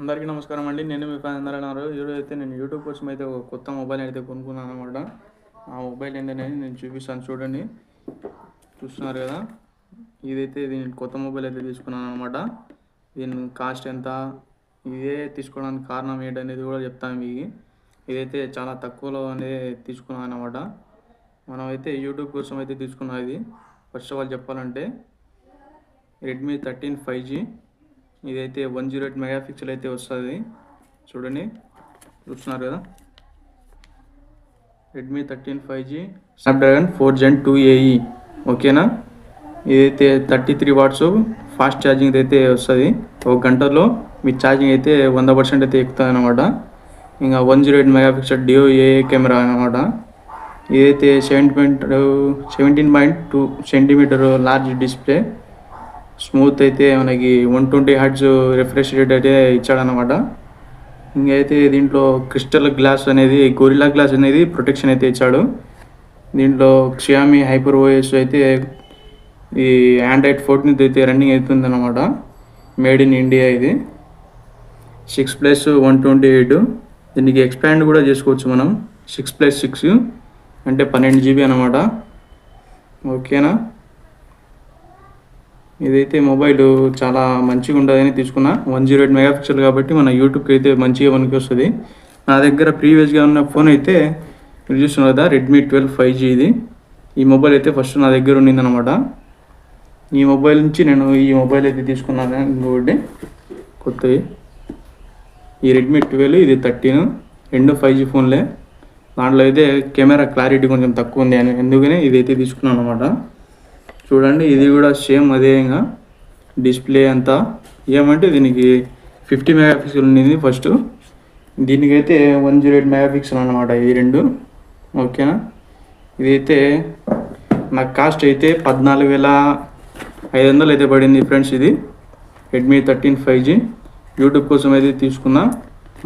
అందరికీ నమస్కారం అండి. నేను మీ అందరన్నారు ఈరోజు అయితే నేను యూట్యూబ్ కోసం అయితే ఒక కొత్త మొబైల్ అయితే కొనుక్కున్నాను అనమాట ఆ మొబైల్ ఏంటనేది నేను చూపిస్తాను చూడండి. చూస్తున్నారు కదా? ఇదైతే దీని కొత్త మొబైల్ అయితే తీసుకున్నాను అనమాట దీని కాస్ట్ ఎంత? ఇదే తీసుకోవడానికి కారణం ఏంటనేది కూడా చెప్తాను మీకు. ఇదైతే చాలా తక్కువలో అనేది తీసుకున్నాను అనమాట మనం అయితే యూట్యూబ్ కోసం అయితే తీసుకున్నాం ఇది ఫస్ట్ ఆఫ్ ఆల్ చెప్పాలంటే రెడ్మీ థర్టీన్ ఫైవ్ జీ ఇదైతే one zero eight mega pixel అయితే వస్తుంది. చూడండి చూస్తున్నారు కదా? Redmi thirteen five G Snapdragon four gen two AE ఓకేనా? ఇదైతే thirty three watts fast charging అయితే వస్తుంది. ఒక గంటలో మీ ఛార్జింగ్ అయితే వంద పర్సెంట్ అయితే ఎక్కుతుంది అనమాట ఇంకా one zero eight mega pixel డియో ఏఏ కెమెరా అనమాట ఇదైతే seventy point seventeen point two centimetre large display smooth అయితే మనకి one twenty hertz refresh rate అయితే ఇచ్చాడనమాట ఇంకైతే దీంట్లో క్రిస్టల్ గ్లాస్ అనేది గొరిలా గ్లాస్ అనేది ప్రొటెక్షన్ అయితే ఇచ్చాడు. దీంట్లో క్షియామి హైపర్ ఓఎస్ అయితే ఈ ఆండ్రాయిడ్ ఫోర్టీన్ అయితే రన్నింగ్ అవుతుంది అనమాట మేడ్ ఇన్ ఇండియా ఇది. Six plus one twenty eight. దీనికి ఎక్స్పాండ్ కూడా చేసుకోవచ్చు మనం. సిక్స్ ప్లస్ సిక్స్ అంటే పన్నెండు జీబీ అనమాట ఓకేనా? ఇదైతే మొబైల్ చాలా మంచిగా ఉంటుందని తీసుకున్నా. One zero eight mega pixel కాబట్టి మన యూట్యూబ్కి అయితే మంచిగా మనకి వస్తుంది. నా దగ్గర ప్రీవియస్గా ఉన్న ఫోన్ అయితే మీరు చూస్తున్నారు కదా రెడ్మీ ట్వెల్వ్ ఫైవ్ జీ ఇది. ఈ మొబైల్ అయితే ఫస్ట్ నా దగ్గర ఉండిందనమాట ఈ మొబైల్ నుంచి నేను ఈ మొబైల్ అయితే తీసుకున్నాను ఇంకొకటి కొత్తవి ఈ రెడ్మీ ట్వెల్వ్ ఇది థర్టీన్ రెండు ఫైవ్ జీ ఫోన్లే. దాంట్లో అయితే కెమెరా క్లారిటీ కొంచెం తక్కువ ఉంది అని ఎందుకనే ఇదైతే తీసుకున్నాను అనమాట చూడండి ఇది కూడా సేమ్ అదే ఇంకా డిస్ప్లే అంతా. ఏమంటే దీనికి ఫిఫ్టీ మెగా పిక్సెల్ ఉండింది ఫస్ట్. దీనికైతే one zero eight mega pixel అనమాట ఈ రెండు. ఓకేనా? ఇదైతే నాకు కాస్ట్ అయితే పద్నాలుగు వేల ఐదు వందలు అయితే పడింది ఫ్రెండ్స్ ఇది. Redmi thirteen five G. YouTube కోసం అయితే తీసుకున్నా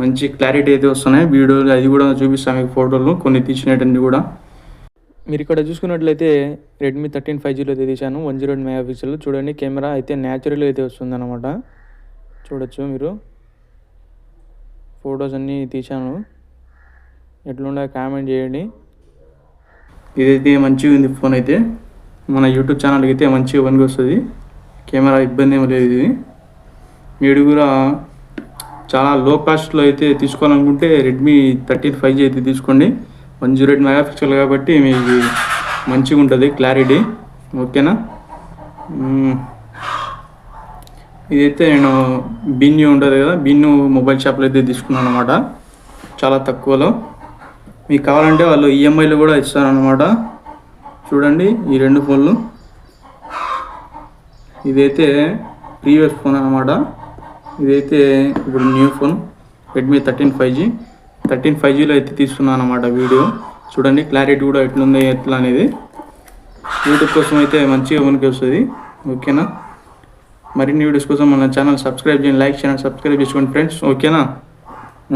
మంచి క్లారిటీ అయితే వస్తున్నాయి. వీడియోలు అది కూడా చూపిస్తాను మీకు ఫోటోలు. కొన్ని తీసినటువంటి కూడా. మీరు ఇక్కడ చూసుకున్నట్లయితే రెడ్మీ థర్టీన్ ఫైవ్ జీలో అయితే తీశాను. వన్ జీరో మెగా పిక్సెల్ చూడండి కెమెరా అయితే న్యాచురల్ అయితే వస్తుంది అనమాట చూడొచ్చు మీరు. ఫొటోస్ అన్నీ తీశాను. ఎట్లుండే కామెంట్ చేయండి. ఇదైతే మంచిగా ఉంది ఫోన్ అయితే. మన యూట్యూబ్ ఛానల్కి అయితే మంచిగా పనికి వస్తుంది. కెమెరా ఇబ్బంది ఏమి లేదు ఇది. మీరు కూడా చాలా లో కాస్ట్లో అయితే తీసుకోవాలనుకుంటే రెడ్మీ థర్టీన్ ఫైవ్ జీ అయితే తీసుకోండి. One zero eight mega pixel కాబట్టి మీకు మంచిగా ఉంటుంది క్లారిటీ. ఓకేనా? ఇదైతే నేను బిన్యూ ఉంటుంది కదా బిన్యూ మొబైల్ షాప్లో అయితే తీసుకున్నాను అనమాట చాలా తక్కువలో. మీకు కావాలంటే వాళ్ళు ఈఎంఐలు కూడా ఇస్తారనమాట చూడండి ఈ రెండు ఫోన్లు. ఇదైతే ప్రీవియస్ ఫోన్ అనమాట ఇదైతే ఇప్పుడు new phone Redmi thirteen five G thirteen five జీలో అయితే తీసుకున్నాను అనమాట వీడియో. చూడండి క్లారిటీ కూడా ఎట్లుంది ఎట్లా అనేది. యూట్యూబ్ కోసం అయితే మంచిగా ఉనికి వస్తుంది. ఓకేనా? మరిన్ని వీడియోస్ కోసం మన ఛానల్ సబ్స్క్రైబ్ చేయండి లైక్ చేయండి సబ్స్క్రైబ్ చేసుకోండి ఫ్రెండ్స్ ఓకేనా?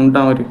ఉంటాం మరి.